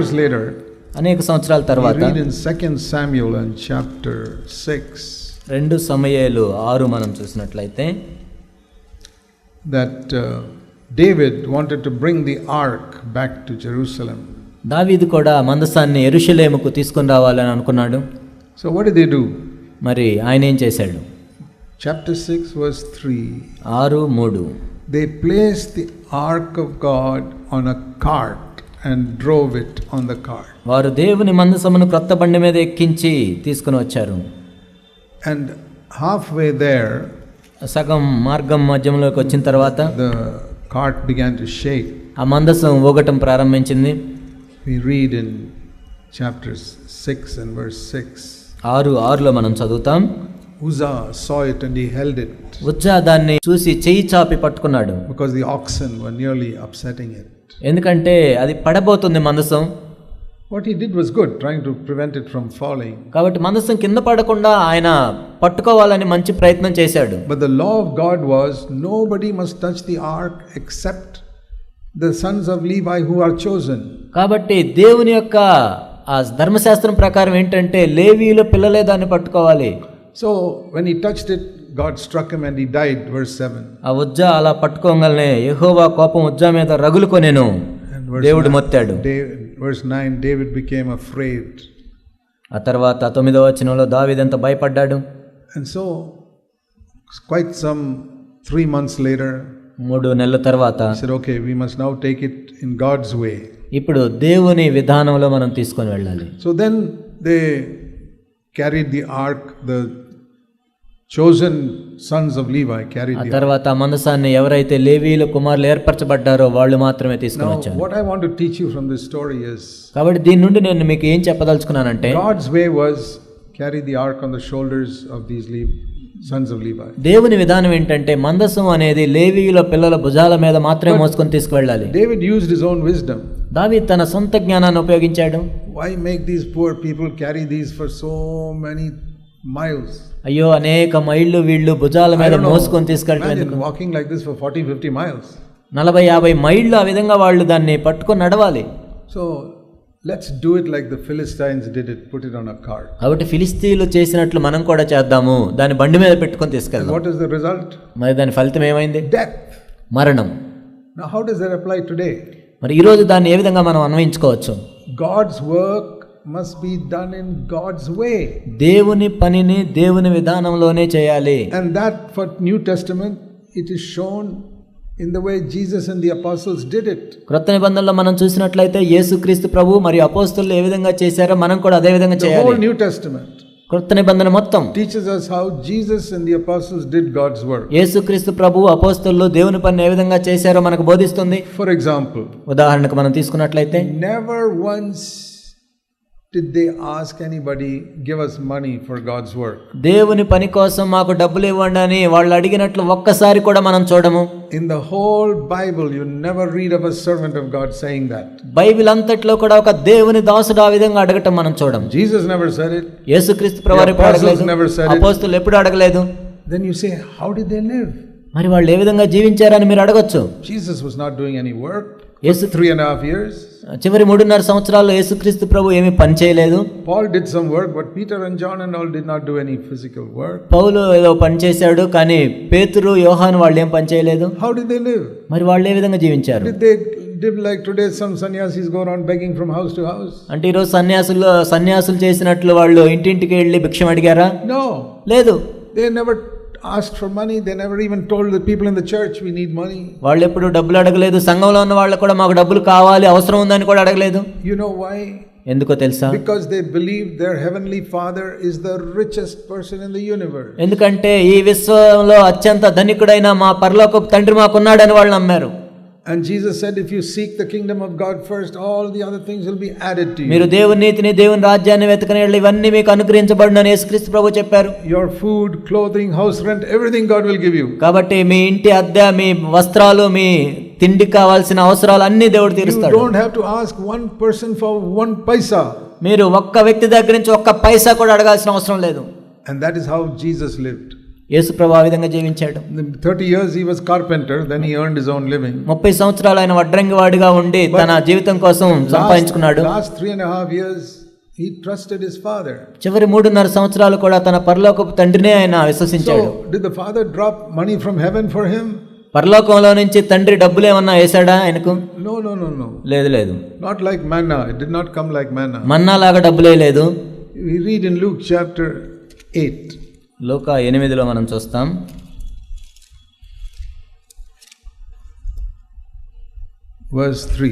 years later, అనేక సంవత్సరాల we తర్వాత read in 2 Samuel and chapter 6 రెండు సమయాలు ఆరు మనం చూసినట్లయితే that uh, David wanted to bring the ark back to Jerusalem. దావీదు కూడా మందసాన్ని ఎరుషలేముకు తీసుకొని రావాలని అనుకున్నాడు So, what did they do? మరి ఆయన ఏం చేశాడు Chapter 6, verse 3 ఆరు మూడు They placed the ark of God on a cart and drove it on the cart. వారు దేవుని మందసమును క్రొత్త బండి మీద ఎక్కించి తీసుకుని వచ్చారు And halfway there, సగం మార్గం మధ్యంలోకి వచ్చిన తర్వాత the cart began to shake. ఆ మందసం ఊగటం ప్రారంభించింది We read in chapter 6 and verse 6. ఆరు ఆరులో మనం చదువుతాం Uzzah saw it and he held it Uzzah దాన్ని చూసి చెయ్యి చాపి పట్టుకున్నాడు because the oxen were nearly upsetting it. ఎందుకంటే అది పడబోతుంది మందసం What he did was good, trying to prevent it from falling. కాబట్టి మందసం కింద పడకుండా ఆయన పట్టుకోవాలని మంచి ప్రయత్నం చేశాడు But the law of God was nobody must touch the ark except the sons of Levi who are chosen. కాబట్టి దేవుని యొక్క ఆ ధర్మశాస్త్రం ప్రకారం ఏంటంటే లేవీయుల పిల్లలే దాన్ని పట్టుకోవాలి So when he touched it, God struck him and he died verse 7 ఆ ఉజ్జ అలా పట్టుకోగానే యెహోవా కోపం ఉజ్జ మీద రగులుకొనెను. దేవుడు మొత్తాడు. వర్స్ 9 డేవిడ్ బికేమ్ అఫ్రేడ్ ఆ తర్వాత 9వ వచనంలో దావీదు ఎంత భయపడ్డాడు? And so quite some 3 months later మూడు నెలల తర్వాత సరే okay we must now take it in God's way ఇప్పుడు దేవుని విధానంలో మనం తీసుకొని వెళ్ళాలి. So then they carry the ark the chosen sons of Levi carried ఆ. తర్వాత ఆ మందసాన్ని ఎవరైతే లేవీల కుమారులు ఏర్పరచబడ్డారో వాళ్ళు మాత్రమే తీసుకొని వచ్చారు what I want to teach you from this story is కాబట్టి దీని నుండి నేను మీకు ఏం చెప్పదలుచుకున్నానంటే God's way was carry the ark on the shoulders of these Le- sons of Levi. దేవుని విధానం ఏంటంటే మందసం అనేది లేవీయుల పిల్లల భుజాల మీద మాత్రమే మోసుకొని తీసుకువెళ్ళాలి David used his own wisdom. దావి తన సొంత జ్ఞానాన్ని ఉపయోగించాడు Why make these poor people carry these for so many miles? అయ్యో అనేక మైళ్ళు వీళ్ళు భుజాల మీద. మోసుకొని తీసుకెళ్ళటం walking like this for 40, 50 miles. నలభై యాభై మైళ్ళు ఆ విధంగా వాళ్ళు దాన్ని పట్టుకొని నడవాలి So let's do it like the Philistines did it, put it on a cart. కాబట్టి ఫిలిస్తీన్లు చేసినట్లు మనం కూడా చేద్దాము దాన్ని బండి మీద పెట్టుకొని తీసుకెళ్దాం What is the result? మరి దాని ఫలితం ఏమైంది Death. మరణం Now, how does that apply today? మరి ఈరోజు దాన్ని ఏ విధంగా మనం అన్వయించుకోవచ్చు God's work must be done in God's way. దేవుని పనిని దేవుని విధానంలోనే చేయాలి And that for New Testament, it is shown in the way Jesus and the apostles did it. క్రొత్త నిబంధనలో మనం చూసినట్లయితే యేసుక్రీస్తు ప్రభు మరియు అపోస్తులు ఏ విధంగా చేశారో మనం కూడా అదే విధంగా The whole చేయాలి New Testament క్రొత్త నిబంధన మొత్తం teaches us how Jesus and the apostles did God's work. యేసుక్రీస్తు ప్రభు అపోస్తులు దేవుని పని ఏ విధంగా చేశారో మనకు బోధిస్తుంది For example, ఉదాహరణకు మనం తీసుకున్నట్లయితే never once did they ask anybody, give us money for God's work. దేవుని పని కోసం మాకు డబ్బులు ఇవ్వండి అని వాళ్ళు అడిగినట్లు ఒక్కసారి కూడా మనం చూడము In the whole Bible, you never read of a servant of God saying that. Bible అంతట్లో కూడా ఒక దేవుని దాసుడు ఆ విధంగా అడగటం మనం చూడం Jesus never said it. యేసుక్రీస్తు ప్రభు The ఎప్పుడు apostles అడగలేదు never said it. అపోస్తులు ఎప్పుడు అడగలేదు Then you say, how did they live? మరి వాళ్ళు ఏ విధంగా జీవించారని మీరు అడగొచ్చు Jesus was not doing any work యేసు త్రీ అండ్ హాఫ్ ఇయర్స్ చివరి మూడున్నర సంవత్సరాల్లో యేసుక్రీస్తు ప్రభు ఏమి పని చేయలేదు Paul did some but Peter and John and all did not do physical work పౌలు ఏదో పని కానీ పేతురు యోహాన్ వాళ్ళు ఏం పని చేయలేదు. హౌ డిడ్ మరి వాళ్ళు ఏ విధంగా జీవించారు? Did like today some sanyasis go around begging from house to house అంటే రోజు సన్యాసులు సన్యాసులు చేసినట్లు వాళ్ళు ఇంటింటికి వెళ్ళి భిక్షం అడిగారా? నో లేదు. They never asked for money. They never even told the people in the church, we need money. వాళ్ళు ఎప్పుడు డబ్బులు అడగలేదు సంఘంలో ఉన్న వాళ్ళు కూడా మాకు డబ్బులు కావాలి అవసరం ఉందని కూడా అడగలేదు You know why? ఎందుకో తెలుసా Because they believe their heavenly Father is the richest person in the universe. ఎందుకంటే ఈ విశ్వంలో అత్యంత ధనికుడైన మా పరలోకపు తండ్రి మాకున్నాడని వాళ్ళు నమ్మారు and Jesus said if you seek the kingdom of God first all the other things will be added to you మీరు దేవుని నీతిని దేవుని రాజ్యాన్ని వెతకనేళ్ళు ఇవన్నీ మీకు అనుగ్రహించబడునని యేసుక్రీస్తు ప్రభువు చెప్పారు. Your food clothing house rent everything God will give you కాబట్టి మీ ఇంటి అద్దె మీ వస్త్రాలు మీ తిండి కావాల్సిన అవసరాలు అన్ని దేవుడు తీరుస్తాడు. Don't have to ask one person for one paisa మీరు ఒక్క వ్యక్తి దగ్గర నుంచి ఒక్క పైసా కూడా అడగాల్సిన అవసరం లేదు. And that is how Jesus lived యేసుప్రభు ఆ విధంగా జీవించాడు 30 years he was carpenter, then he earned his own living. ముప్పై సంవత్సరాలు ఆయన వడ్రంగి వాడిగా ఉండి తన జీవితం కోసం సంపాదించుకున్నాడు three and a half years, he trusted his father. చివరి మూడున్నర సంవత్సరాలు కూడా తన పరలోకపు తండ్రినే ఆయన విశ్వసించాడు did the father drop money from heaven for him? పరలోకంలో నుంచి తండ్రి డబ్బులు ఏమన్నా వేశాడా ఆయనకు No, no, no, no. లేదు లేదు Not like manna. It did not come like manna. మన్నా లాగా డబ్బులే లేదు We read in Luke chapter 8, లోక ఎనిమిదిలో మనం చూస్తాం. వర్స్ త్రీ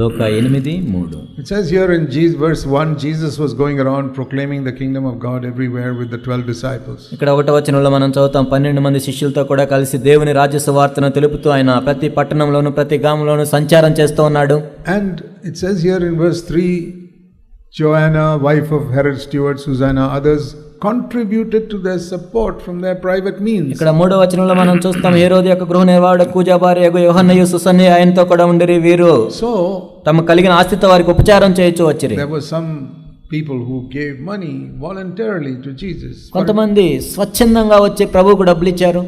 లోక ఎనిమిది మూడు. It says here in this verse one Jesus was going around proclaiming the kingdom of God everywhere with the 12 disciples ఇక్కడ ఒకటవ వచనంలో మనం చదువుతాం. 12 మంది శిష్యులతో కూడా కలిసి దేవుని రాజ్య వార్తను తెలుపుతూ ఆయన ప్రతి పట్టణంలోను ప్రతి గ్రామంలోను సంచారం చేస్తూ ఉన్నాడు. And it says here in verse three Joanna wife of Herod steward Susanna others contributed to their support from their private means. ఇక్కడ మూడో వచనంలో మనం చూస్తాం ఏ రోజు యొక్క గృహ నిర్వాహకుడు కూజా భార్య యోహన్నయ్య సుసన్నయ్య ఆయనతో కూడా ఉండిరి వీరు So తమ కలిగిన ఆస్తితో వారికి ఉపచారం చేయొచ్చు వచ్చిరి there were some people who gave money voluntarily to Jesus కొంతమంది స్వచ్ఛందంగా వచ్చి ప్రభువుకు డబ్బులు ఇచ్చారు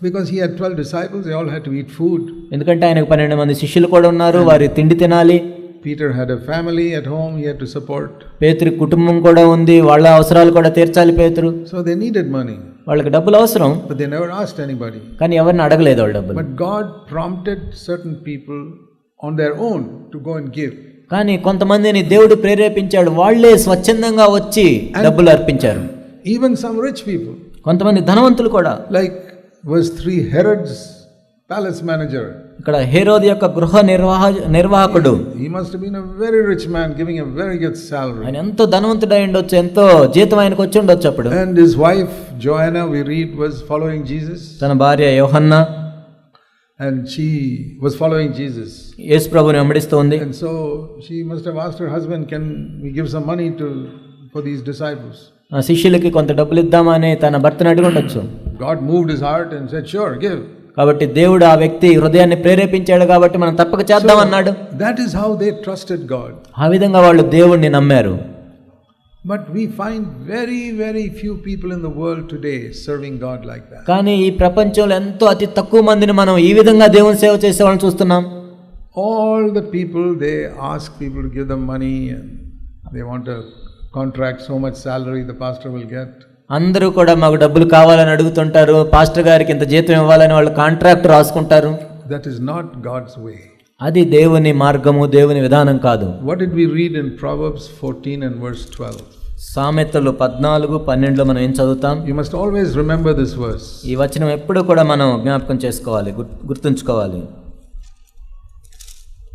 because he had 12 disciples, they all had to eat food. ఎందుకంటే ఆయనకు పన్నెండు మంది శిష్యులు కూడా ఉన్నారు వారి తిండి తినాలి Peter had a family at home he had to support. పేతురి కుటుంబం కూడా ఉంది వాళ్ళ అవసరాలు కూడా తీర్చాలి పేతురు So they needed money, వాళ్ళకి డబ్బులు అవసరం but they never asked anybody. కానీ ఎవరిని అడగలేదు వాళ్ళు డబ్బులు But God prompted certain people on their own to go and give. కానీ కొంతమందిని దేవుడు ప్రేరేపించాడు వాళ్ళే స్వచ్ఛందంగా వచ్చి డబ్బులు అర్పించారు Even some rich people, కొంతమంది ధనవంతులు కూడా like verse 3 Herod's palace manager. ఇక్కడ హేరోది యొక్క గృహ నిర్వాహ నిర్వాహకుడు must have been a very rich man giving a very good salary. ఆయన ఎంతో ధనవంతుడై ఉండొచ్చు ఎంతో జీతం ఆయనకు వచ్చి ఉండొచ్చు అప్పుడు And his wife Joanna, we read, was following Jesus, తన భార్య యోహన్న and she was following Jesus. యేసు ప్రభుని వెంబడిస్తూ ఉంది And so she must have asked her husband, Can we give some money to for these disciples? ఆ శిష్యులకి కొంత డబ్బులు ఇద్దామని తన భర్తను ఉండొచ్చు God moved his heart and said, Sure, give. కాబట్టి దేవుడు ఆ వ్యక్తి హృదయాన్ని ప్రేరేపించాడు కాబట్టి మనం తప్పక చేద్దాం అన్నాడు. That is how they trusted God ఆ విధంగా వాళ్ళు దేవుణ్ణి నమ్మారు. But we find very very few people in the world today serving God like that కానీ ఈ ప్రపంచంలో ఎంతో అతి తక్కువ మందిని మనం ఈ విధంగా దేవుని సేవ చేసే వాళ్ళని చూస్తున్నాం. All the people they ask people give them money they want contract so much salary the pastor will get అందరూ కూడా మాకు డబ్బులు కావాలని అడుగుతుంటారు పాస్టర్ గారికి ఇంత జీతం ఇవ్వాలని వాళ్ళు కాంట్రాక్ట్ రాసుకుంటారు That is not God's way. అది దేవుని మార్గము దేవుని విధానం కాదు What did we read in Proverbs 14 and verse 12? సామెతలు పద్నాలుగు పన్నెండులో మనం ఏం చదువుతాం You must always remember this verse. ఈ వచనం ఎప్పుడు కూడా మనం జ్ఞాపకం చేసుకోవాలి గుర్- గుర్తుంచుకోవాలి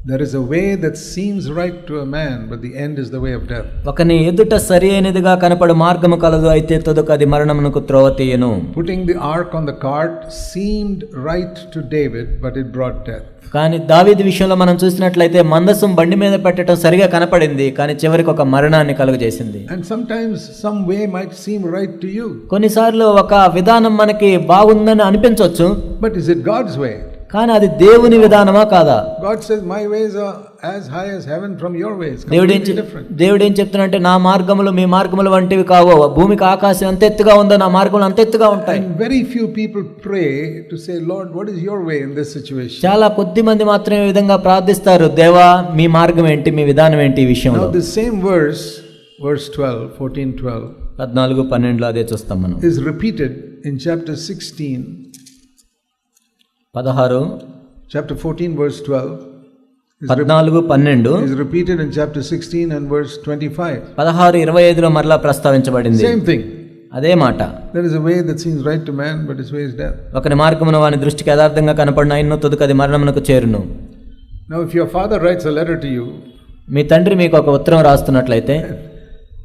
There is a way that seems right to a man, but the end is the way of death. ఒకని ఎదుట సరి అయినదిగా కనపడు మార్గము కలదు అయితే తొదక అది మరణమునకు త్రోవ తీయను Putting the ark on the cart seemed right to David, but it brought death. కానీ దావీది విషయంలో మనం చూసినట్లయితే మందసం బండి మీద పెట్టడం సరిగా కనపడింది కానీ చివరికి ఒక మరణాన్ని కలుగజేసింది And sometimes some way might seem right to you, కొన్నిసార్లు ఒక విధానం మనకి బాగుందని అనిపించవచ్చు but is it God's way? కానీ అది దేవుని విధానమా కాదా? దేవుడు ఏం చెప్తున్నా అంటే నా మార్గములు మీ మార్గములు వంటివి కావు. భూమికి ఆకాశం అంత ఎత్తుగా ఉందో నా మార్గములు అంత ఎత్తుగా ఉంటాయి. Very few people pray to say Lord what is your way in this situation చాలా కొద్ది మంది మాత్రమే విధంగా ప్రార్థిస్తారు. దేవా మీ మార్గం ఏంటి? మీ విధానం ఏంటి ఈ విషయంలో? ది సేమ్ వర్స్ వర్స్ 12 14 12 పద్నాలుగు పన్నెండులో అదే చూస్తాం మనం. ఇస్ రిపీటెడ్ ఇన్ చాప్టర్ 16 పదహారు chapter 14, verse 12. Is, re- పద్నాలుగు పన్నెండు is repeated in chapter 16 and verse 25. పదహారు ఇరవై ఐదులో మరలా ప్రస్తావించబడింది Same thing. అదే మాట There is a way that seems right to man, but his way is death. ఒకని మార్గమును వాని దృష్టికి యథార్థంగా కనపడిన ఎన్నో తుదుకది మరణమునకు చేరును Now, if your father writes a letter to you, మీ తండ్రి మీకు ఒక ఉత్తరం రాస్తున్నట్లయితే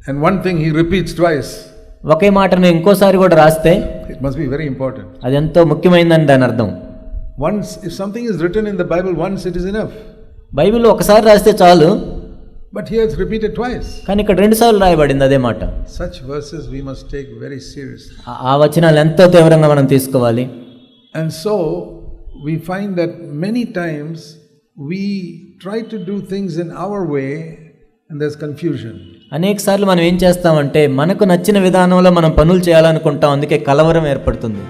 and one thing he repeats twice, ఒకే మాటను ఇంకోసారి కూడా రాస్తే it must be very important. అది ఎంతో ముఖ్యమైనదని దాని అర్థం once if something is return in the Bible once it is enough Bible ఒకసారి రాస్తే చాలు. But he has repeated twice కానీ ఇక్కడ రెండు సార్లు రాయబడింది అదే మాట. Such verses we must take very serious ఆ వచనాలు ఎంత తీవ్రంగా మనం తీసుకోవాలి. And so we find that many times we try to do things in our way and there's confusion అనేక సార్లు మనం ఏం చేస్తామంటే మనకు నచ్చిన విధానంలో మనం పనులు చేయాలనుకుంటాం అందుకే కలవరం ఏర్పడుతుంది.